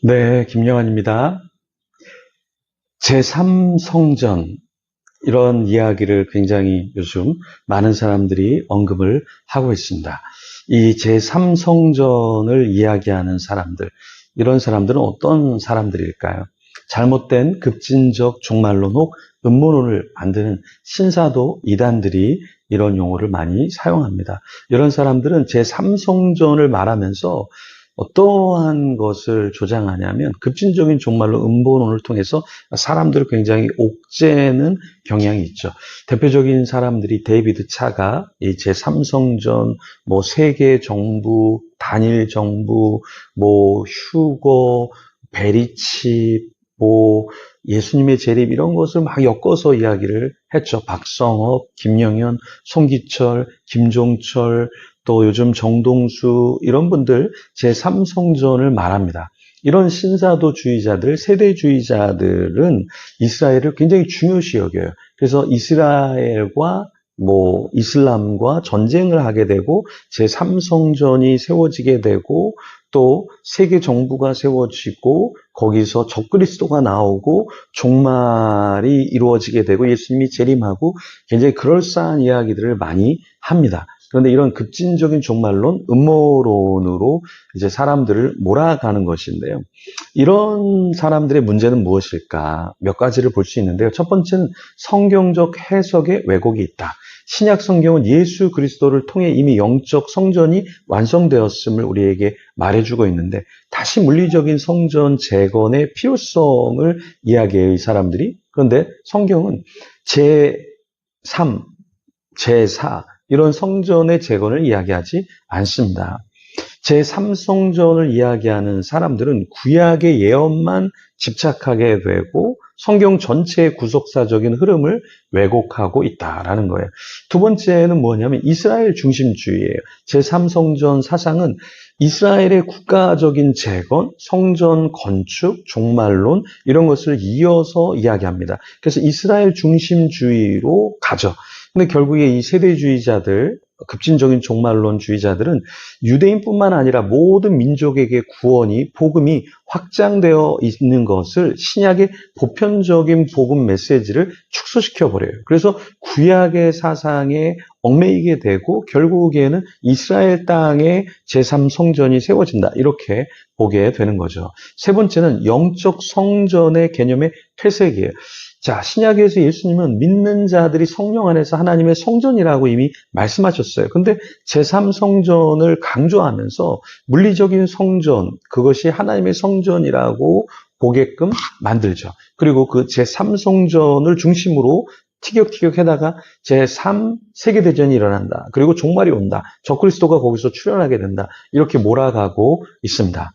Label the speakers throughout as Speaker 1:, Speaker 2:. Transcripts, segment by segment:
Speaker 1: 네, 김영환입니다. 제3성전, 이런 이야기를 굉장히 요즘 많은 사람들이 언급을 하고 있습니다. 이 제3성전을 이야기하는 사람들, 이런 사람들은 어떤 사람들일까요? 잘못된 급진적 종말론 혹 음모론을 만드는 신사도 이단들이 이런 용어를 많이 사용합니다. 이런 사람들은 제3성전을 말하면서 어떠한 것을 조장하냐면 급진적인 종말로 음보론을 통해서 사람들을 굉장히 옥죄는 경향이 있죠. 대표적인 사람들이 데이비드 차가 이 제3성전, 뭐 세계 정부, 단일 정부, 뭐 휴거, 베리치, 뭐 예수님의 재림 이런 것을 막 엮어서 이야기를 했죠. 박성업, 김영현, 송기철, 김종철, 또 요즘 정동수 이런 분들 제3성전을 말합니다. 이런 신사도주의자들, 세대주의자들은 이스라엘을 굉장히 중요시 여겨요. 그래서 이스라엘과 뭐 이슬람과 전쟁을 하게 되고 제3성전이 세워지게 되고 또 세계 정부가 세워지고 거기서 적그리스도가 나오고 종말이 이루어지게 되고 예수님이 재림하고 굉장히 그럴싸한 이야기들을 많이 합니다. 그런데 이런 급진적인 종말론, 음모론으로 이제 사람들을 몰아가는 것인데요. 이런 사람들의 문제는 무엇일까? 몇 가지를 볼 수 있는데요. 첫 번째는 성경적 해석에 왜곡이 있다. 신약 성경은 예수 그리스도를 통해 이미 영적 성전이 완성되었음을 우리에게 말해주고 있는데 다시 물리적인 성전 재건의 필요성을 이야기해요, 이 사람들이. 그런데 성경은 제3, 제4 이런 성전의 재건을 이야기하지 않습니다. 제3성전을 이야기하는 사람들은 구약의 예언만 집착하게 되고 성경 전체의 구속사적인 흐름을 왜곡하고 있다라는 거예요. 두 번째는 뭐냐면 이스라엘 중심주의예요. 제3성전 사상은 이스라엘의 국가적인 재건, 성전 건축, 종말론 이런 것을 이어서 이야기합니다. 그래서 이스라엘 중심주의로 가죠. 근데 결국에 이 세대주의자들, 급진적인 종말론주의자들은 유대인뿐만 아니라 모든 민족에게 구원이 복음이 확장되어 있는 것을 신약의 보편적인 복음 메시지를 축소시켜 버려요. 그래서 구약의 사상에 얽매이게 되고 결국에는 이스라엘 땅에 제3성전이 세워진다. 이렇게 보게 되는 거죠. 세 번째는 영적 성전의 개념의 퇴색이에요. 자, 신약에서 예수님은 믿는 자들이 성령 안에서 하나님의 성전이라고 이미 말씀하셨어요. 근데 제3성전을 강조하면서 물리적인 성전, 그것이 하나님의 성전이라고 보게끔 만들죠. 그리고 그 제3성전을 중심으로 티격티격 해다가 제3 세계대전이 일어난다. 그리고 종말이 온다. 적그리스도가 거기서 출현하게 된다. 이렇게 몰아가고 있습니다.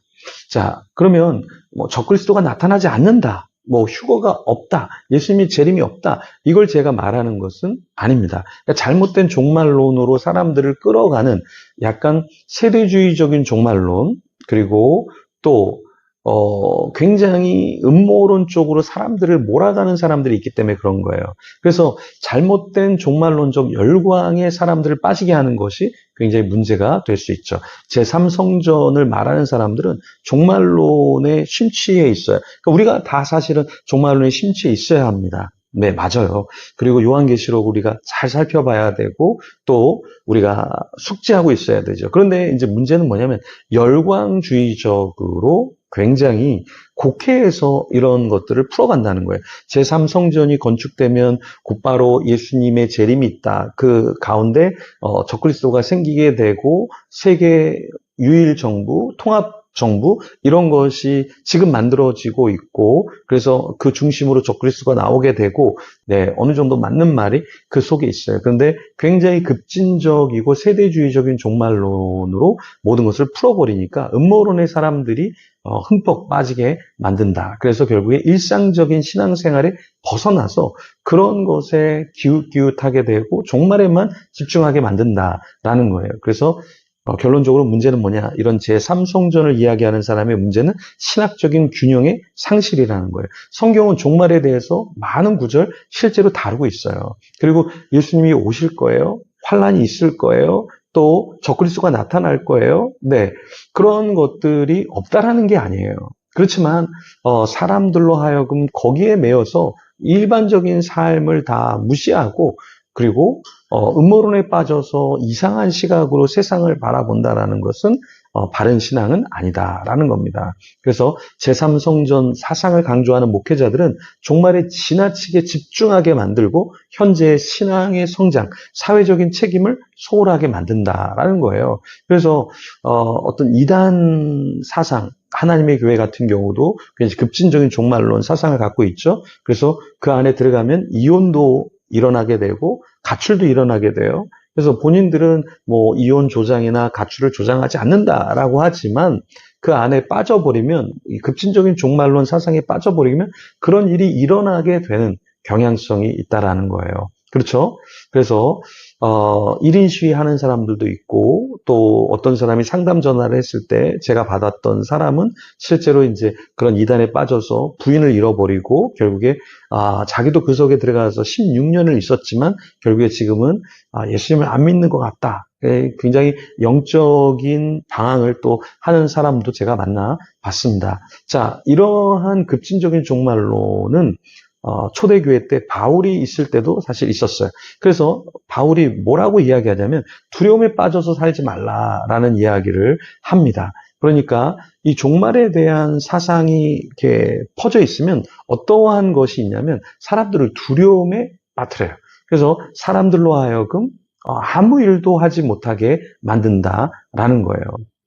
Speaker 1: 자, 그러면 뭐 적그리스도가 나타나지 않는다. 뭐 휴거가 없다. 예수님이 재림이 없다. 이걸 제가 말하는 것은 아닙니다. 그러니까 잘못된 종말론으로 사람들을 끌어가는 약간 세대주의적인 종말론 그리고 또 어, 굉장히 음모론 쪽으로 사람들을 몰아가는 사람들이 있기 때문에 그런 거예요. 그래서 잘못된 종말론적 열광에 사람들을 빠지게 하는 것이 굉장히 문제가 될 수 있죠. 제3성전을 말하는 사람들은 종말론에 심취해 있어요. 그러니까 우리가 다 사실은 종말론에 심취해 있어야 합니다. 네, 맞아요. 그리고 요한계시록 우리가 잘 살펴봐야 되고 또 우리가 숙지하고 있어야 되죠. 그런데 이제 문제는 뭐냐면 열광주의적으로 굉장히 국회에서 이런 것들을 풀어간다는 거예요. 제3성전이 건축되면 곧바로 예수님의 재림이 있다. 그 가운데 어, 적그리스도가 생기게 되고 세계 유일 정부, 통합 정부 이런 것이 지금 만들어지고 있고 그래서 그 중심으로 적그리스도가 나오게 되고 네 어느 정도 맞는 말이 그 속에 있어요. 그런데 굉장히 급진적이고 세대주의적인 종말론으로 모든 것을 풀어버리니까 음모론의 사람들이 어, 흠뻑 빠지게 만든다. 그래서 결국에 일상적인 신앙생활에 벗어나서 그런 것에 기웃기웃하게 되고 종말에만 집중하게 만든다라는 거예요. 그래서 어, 결론적으로 문제는 뭐냐? 이런 제3성전을 이야기하는 사람의 문제는 신학적인 균형의 상실이라는 거예요. 성경은 종말에 대해서 많은 구절 실제로 다루고 있어요. 그리고 예수님이 오실 거예요. 환란이 있을 거예요. 또 적그리스도가 나타날 거예요. 네. 그런 것들이 없다라는 게 아니에요. 그렇지만 어, 사람들로 하여금 거기에 매여서 일반적인 삶을 다 무시하고 그리고 어, 음모론에 빠져서 이상한 시각으로 세상을 바라본다라는 것은 어, 바른 신앙은 아니다라는 겁니다. 그래서 제3성전 사상을 강조하는 목회자들은 종말에 지나치게 집중하게 만들고 현재의 신앙의 성장, 사회적인 책임을 소홀하게 만든다라는 거예요. 그래서 어, 떤 이단 사상, 하나님의 교회 같은 경우도 굉장히 급진적인 종말론 사상을 갖고 있죠. 그래서 그 안에 들어가면 이혼도 일어나게 되고 가출도 일어나게 돼요. 그래서 본인들은 뭐 이혼 조장이나 가출을 조장하지 않는다라고 하지만 그 안에 빠져버리면 급진적인 종말론 사상에 빠져버리면 그런 일이 일어나게 되는 경향성이 있다라는 거예요. 그렇죠? 그래서 어, 1인 시위하는 사람들도 있고 또 어떤 사람이 상담 전화를 했을 때 제가 받았던 사람은 실제로 이제 그런 이단에 빠져서 부인을 잃어버리고 결국에 아, 자기도 그 속에 들어가서 16년을 있었지만 결국에 지금은 아, 예수님을 안 믿는 것 같다. 예, 굉장히 영적인 방황을 또 하는 사람도 제가 만나 봤습니다. 자, 이러한 급진적인 종말로는 어, 초대교회 때 바울이 있을 때도 사실 있었어요. 그래서 바울이 뭐라고 이야기하냐면 두려움에 빠져서 살지 말라라는 이야기를 합니다. 그러니까 이 종말에 대한 사상이 이렇게 퍼져 있으면 어떠한 것이 있냐면 사람들을 두려움에 빠뜨려요. 그래서 사람들로 하여금 어, 아무 일도 하지 못하게 만든다라는 거예요.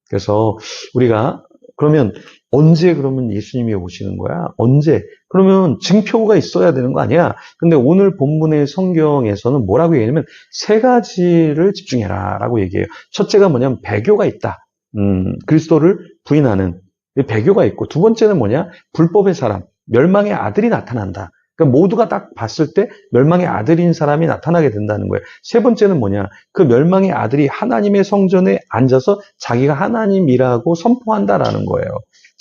Speaker 1: 그래서 우리가 그러면 언제 그러면 예수님이 오시는 거야? 언제? 그러면 증표가 있어야 되는 거 아니야? 근데 오늘 본문의 성경에서는 뭐라고 얘기하냐면 세 가지를 집중해라 라고 얘기해요. 첫째가 뭐냐면 배교가 있다. 음, 그리스도를 부인하는 배교가 있고 두 번째는 뭐냐? 불법의 사람, 멸망의 아들이 나타난다. 그러니까 모두가 딱 봤을 때 멸망의 아들인 사람이 나타나게 된다는 거예요. 세 번째는 뭐냐? 그 멸망의 아들이 하나님의 성전에 앉아서 자기가 하나님이라고 선포한다라는 거예요.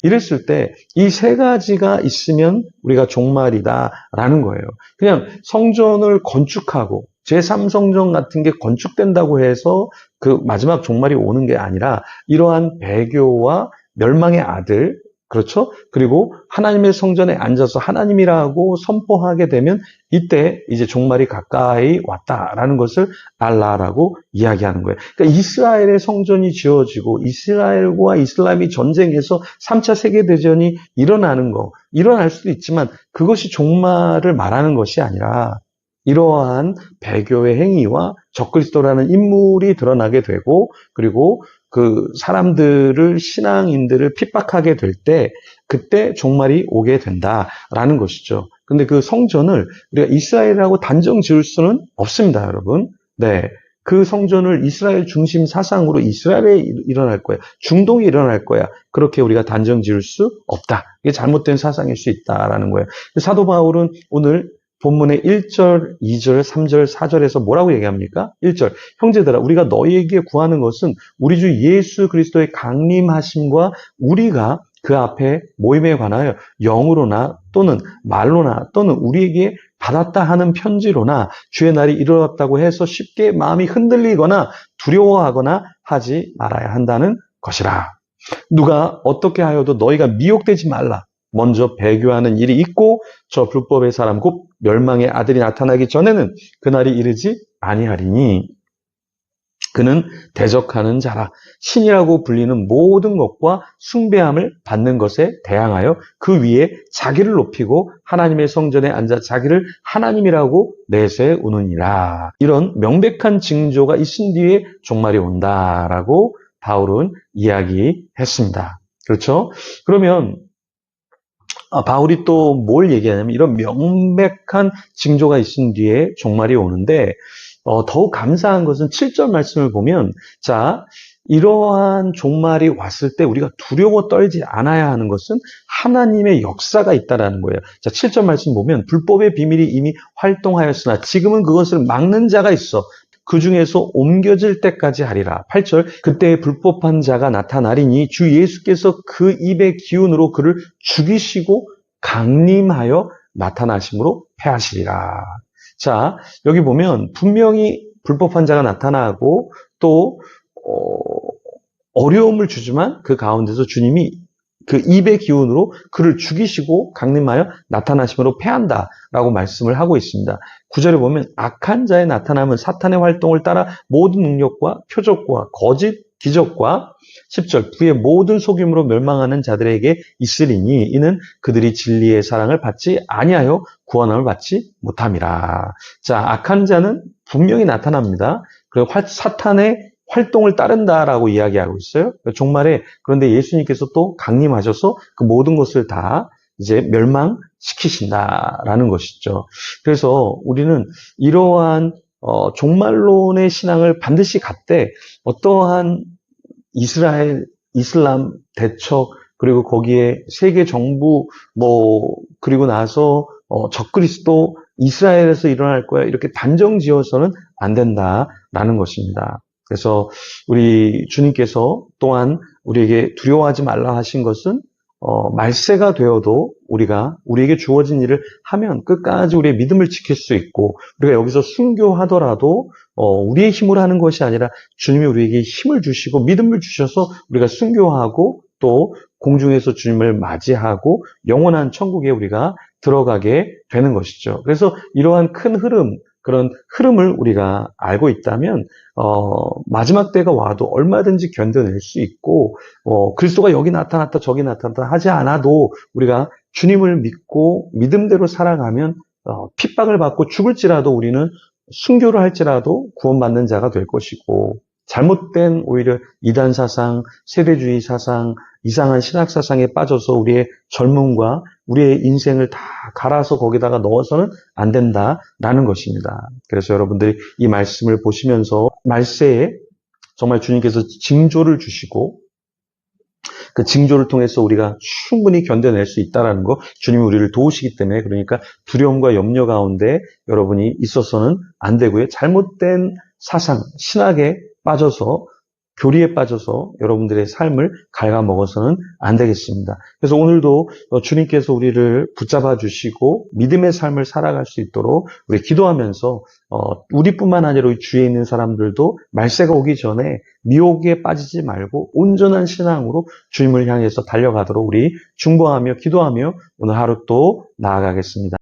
Speaker 1: 이랬을 때 이 세 가지가 있으면 우리가 종말이다라는 거예요. 그냥 성전을 건축하고 제3성전 같은 게 건축된다고 해서 그 마지막 종말이 오는 게 아니라 이러한 배교와 멸망의 아들, 그렇죠? 그리고 하나님의 성전에 앉아서 하나님이라고 선포하게 되면 이때 이제 종말이 가까이 왔다라는 것을 알라라고 이야기하는 거예요. 그러니까 이스라엘의 성전이 지어지고 이스라엘과 이슬람이 전쟁해서 3차 세계 대전이 일어나는 거, 일어날 수도 있지만 그것이 종말을 말하는 것이 아니라 이러한 배교의 행위와 적그리스도라는 인물이 드러나게 되고 그리고 그 사람들을 신앙인들을 핍박하게 될 때 그때 종말이 오게 된다라는 것이죠. 근데 그 성전을 우리가 이스라엘이라고 단정 지을 수는 없습니다, 여러분. 네. 그 성전을 이스라엘 중심 사상으로 이스라엘에 일어날 거야. 중동에 일어날 거야. 그렇게 우리가 단정 지을 수 없다. 이게 잘못된 사상일 수 있다라는 거예요. 사도 바울은 오늘 본문의 1절, 2절, 3절, 4절에서 뭐라고 얘기합니까? 1절. 형제들아, 우리가 너희에게 구하는 것은 우리 주 예수 그리스도의 강림하심과 우리가 그 앞에 모임에 관하여 영으로나 또는 말로나 또는 우리에게 받았다 하는 편지로나 주의 날이 이르렀다고 해서 쉽게 마음이 흔들리거나 두려워하거나 하지 말아야 한다는 것이라. 누가 어떻게 하여도 너희가 미혹되지 말라. 먼저 배교하는 일이 있고 저 불법의 사람 곧 멸망의 아들이 나타나기 전에는 그날이 이르지 아니하리니 그는 대적하는 자라 신이라고 불리는 모든 것과 숭배함을 받는 것에 대항하여 그 위에 자기를 높이고 하나님의 성전에 앉아 자기를 하나님이라고 내세우느니라 이런 명백한 징조가 있은 뒤에 종말이 온다라고 바울은 이야기했습니다. 그렇죠? 그러면 아, 바울이 또 뭘 얘기하냐면 이런 명백한 징조가 있은 뒤에 종말이 오는데 어, 더욱 감사한 것은 7절 말씀을 보면 자 이러한 종말이 왔을 때 우리가 두려워 떨지 않아야 하는 것은 하나님의 역사가 있다라는 거예요. 자, 7절 말씀 보면 불법의 비밀이 이미 활동하였으나 지금은 그것을 막는 자가 있어. 그 중에서 옮겨질 때까지 하리라. 8절 그때 불법한 자가 나타나리니 주 예수께서 그 입의 기운으로 그를 죽이시고 강림하여 나타나심으로 패하시리라. 자 여기 보면 분명히 불법한 자가 나타나고 또 어, 어려움을 주지만 그 가운데서 주님이 그 입의 기운으로 그를 죽이시고 강림하여 나타나심으로 패한다 라고 말씀을 하고 있습니다. 구절에 보면 악한 자의 나타남은 사탄의 활동을 따라 모든 능력과 표적과 거짓 기적과 10절 부의 모든 속임으로 멸망하는 자들에게 있으리니 이는 그들이 진리의 사랑을 받지 아니하여 구원함을 받지 못함이라. 자, 악한 자는 분명히 나타납니다. 그리고 활- 사탄의 활동을 따른다라고 이야기하고 있어요. 종말에 그런데 예수님께서 또 강림하셔서 그 모든 것을 다 이제 멸망시키신다라는 것이죠. 그래서 우리는 이러한 어, 종말론의 신앙을 반드시 갖되 어떠한 이스라엘, 이슬람 대척 그리고 거기에 세계 정부 뭐 그리고 나서 어, 적그리스도 이스라엘에서 일어날 거야 이렇게 단정 지어서는 안 된다라는 것입니다. 그래서 우리 주님께서 또한 우리에게 두려워하지 말라 하신 것은 어, 말세가 되어도 우리가 우리에게 주어진 일을 하면 끝까지 우리의 믿음을 지킬 수 있고 우리가 여기서 순교하더라도 어, 우리의 힘으로 하는 것이 아니라 주님이 우리에게 힘을 주시고 믿음을 주셔서 우리가 순교하고 또 공중에서 주님을 맞이하고 영원한 천국에 우리가 들어가게 되는 것이죠. 그래서 이러한 큰 흐름, 그런 흐름을 우리가 알고 있다면 어, 마지막 때가 와도 얼마든지 견뎌낼 수 있고 어, 그리스도가 여기 나타났다 저기 나타났다 하지 않아도 우리가 주님을 믿고 믿음대로 살아가면 어, 핍박을 받고 죽을지라도 우리는 순교를 할지라도 구원받는 자가 될 것이고 잘못된 오히려 이단 사상, 세대주의 사상, 이상한 신학 사상에 빠져서 우리의 젊음과 우리의 인생을 다 갈아서 거기다가 넣어서는 안 된다라는 것입니다. 그래서 여러분들이 이 말씀을 보시면서 말세에 정말 주님께서 징조를 주시고 그 징조를 통해서 우리가 충분히 견뎌낼 수 있다라는 거 주님이 우리를 도우시기 때문에 그러니까 두려움과 염려 가운데 여러분이 있어서는 안 되고요. 잘못된 사상, 신학에 빠져서 교리에 빠져서 여러분들의 삶을 갉아먹어서는 안 되겠습니다. 그래서 오늘도 어, 주님께서 우리를 붙잡아 주시고 믿음의 삶을 살아갈 수 있도록 우리 기도하면서 어, 우리뿐만 아니라 우리 주위에 있는 사람들도 말세가 오기 전에 미혹에 빠지지 말고 온전한 신앙으로 주님을 향해서 달려가도록 우리 중보하며 기도하며 오늘 하루 또 나아가겠습니다.